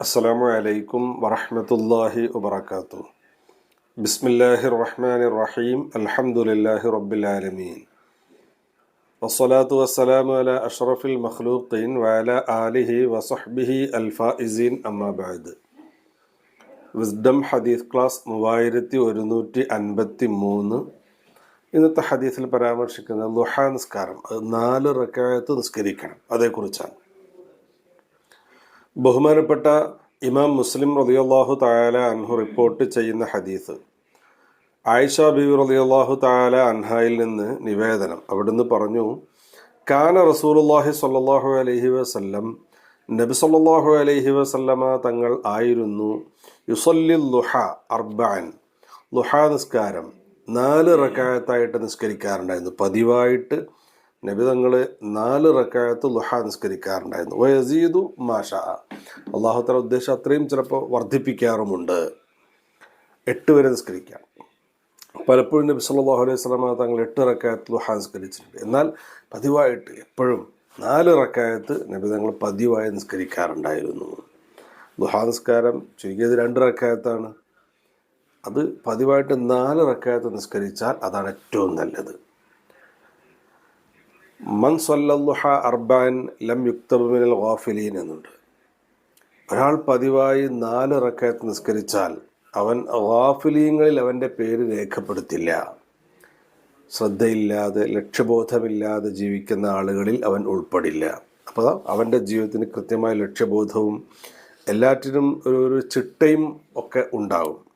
السلام عليكم ورحمة الله وبركاته بسم الله الرحمن الرحيم الحمد لله رب العالمين والصلاة والسلام على أشرف المخلوقين وعلى آله وصحبه الفائزين أما بعد wisdom ഹദീസ് class മൂവായിരത്തി ഒരുന്നൂറ്റി അൻപത്തി മൂന്ന് ഇന്നത്തെ ഹദീസിൽ പരാമർശിക്കുന്ന ലുഹാ നിസ്കാരം അത് നാല് റക്കായത്ത് നിസ്കരിക്കണം. അതേക്കുറിച്ചാണ്. ബഹുമാനപ്പെട്ട ഇമാം മുസ്ലിം റളിയല്ലാഹു തായാല അൻഹു റിപ്പോർട്ട് ചെയ്യുന്ന ഹദീസ് ആയിഷ ബിബി റളിയല്ലാഹു തായാല അൻഹായിൽ നിന്ന് നിവേദനം. അവിടുന്ന് പറഞ്ഞു കാന റസൂലുള്ളാഹി സ്വല്ലല്ലാഹു അലൈഹി വസല്ലം നബി സ്വല്ലല്ലാഹു അലൈഹി വസല്ലമ തങ്ങൾ ആയിരുന്നു യുസല്ലി ലുഹ അർബഅൻ ലുഹ നിസ്കാരം. നാല് റക്കായത്തായിട്ട് നിസ്കരിക്കാറുണ്ടായിരുന്നു. പതിവായിട്ട് നബി തങ്ങൾ നാല് റക്കായത്ത് ലുഹ നിസ്കരിക്കാറുണ്ടായിരുന്നു. വയസീദു മാഷ. അള്ളാഹു തല ഉദ്ദേശം അത്രയും ചിലപ്പോൾ വർദ്ധിപ്പിക്കാറുമുണ്ട്. എട്ട് വരെ നിസ്കരിക്കാം. പലപ്പോഴും നബി സല്ലല്ലാഹു അലൈഹി സ്വലാമ തങ്ങൾ എട്ട് റക്കായത്ത് ലുഹ നിസ്കരിച്ചിട്ടുണ്ട്. എന്നാൽ പതിവായിട്ട് എപ്പോഴും നാല് റക്കായത്ത് നബി തങ്ങൾ പതിവായി നിസ്കരിക്കാറുണ്ടായിരുന്നു. ലുഹാ നിസ്കാരം ചുരുങ്ങിയത് രണ്ട് റക്കായത്താണ്. അത് പതിവായിട്ട് നാല് റക്കായത്ത് നിസ്കരിച്ചാൽ അതാണ് ഏറ്റവും നല്ലത്. മൻ സല്ലല്ലുഹ അർബാൻ ലം യുക്തബിനൽ ഗാഫിലീൻ എന്നുണ്ട്. ഒരാൾ പതിവായി നാല് റക്കായത്ത് നിസ്കരിച്ചാൽ അവൻ ഗാഫിലീങ്ങളിൽ അവന്റെ പേര് രേഖപ്പെടുത്തില്ല. ശ്രദ്ധയില്ലാതെ ലക്ഷ്യബോധമില്ലാതെ ജീവിക്കുന്ന ആളുകളിൽ അവൻ ഉൾപ്പെടില്ല. അപ്പോൾ അവന്റെ ജീവിതത്തിന് കൃത്യമായ ലക്ഷ്യബോധവും എല്ലാറ്റിനും ഒരു ഒരു ചിട്ടയും ഒക്കെ ഉണ്ടാവും.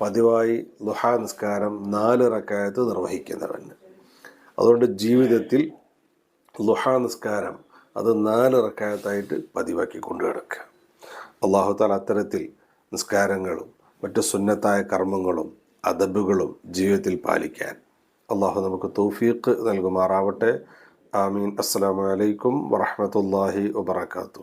പതിവായി ദുഹാ നിസ്കാരം നാല് റക്കായത്ത് നിർവഹിക്കുന്നവൻ. അതുകൊണ്ട് ജീവിതത്തിൽ ദുഹാ നിസ്കാരം അത് നാല് റക്കായത്തായിട്ട് പതിവാക്കി കൊണ്ടു കിടക്കുക അള്ളാഹുത്താൽ അത്തരത്തിൽ നിസ്കാരങ്ങളും മറ്റു സുന്നത്തായ കർമ്മങ്ങളും അദബുകളും ജീവിതത്തിൽ പാലിക്കാൻ അള്ളാഹു നമുക്ക് തൗഫീഖ് നൽകുമാറാവട്ടെ. ആമീൻ. അസ്സലാമു അലൈക്കും വറഹമത്തല്ലാഹി വബർക്കാത്തു